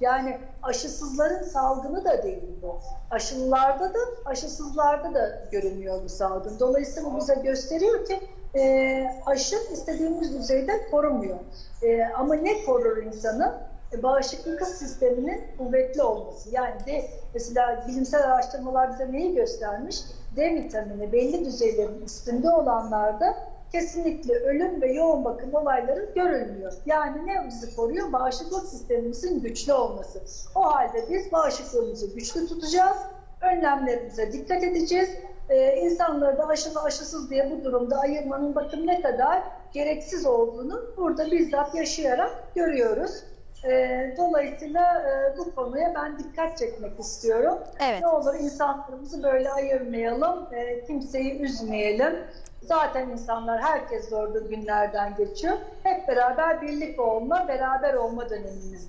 Yani aşısızların salgını da değil bu. Aşılılarda da aşısızlarda da görünüyor bu salgın. Dolayısıyla bu bize gösteriyor ki e, aşı istediğimiz düzeyde korumuyor. E, ama ne korur insanı? E, bağışıklık sisteminin kuvvetli olması. Yani de mesela bilimsel araştırmalar bize neyi göstermiş? D vitamini belli düzeylerin üstünde olanlarda kesinlikle ölüm ve yoğun bakım olayları görülmüyor. Yani ne bizi koruyor? Bağışıklık sistemimizin güçlü olması. O halde biz bağışıklığımızı güçlü tutacağız, önlemlerimize dikkat edeceğiz. Ee, insanları da aşılı aşısız diye bu durumda ayırmanın bakın ne kadar gereksiz olduğunu burada bizzat yaşayarak görüyoruz. Ee, dolayısıyla e, bu konuya ben dikkat çekmek istiyorum. Evet. Ne olur insanlarımızı böyle ayırmayalım, e, kimseyi üzmeyelim. Zaten insanlar herkes zor günlerden geçiyor. Hep beraber birlik olma, beraber olma dönemimizde.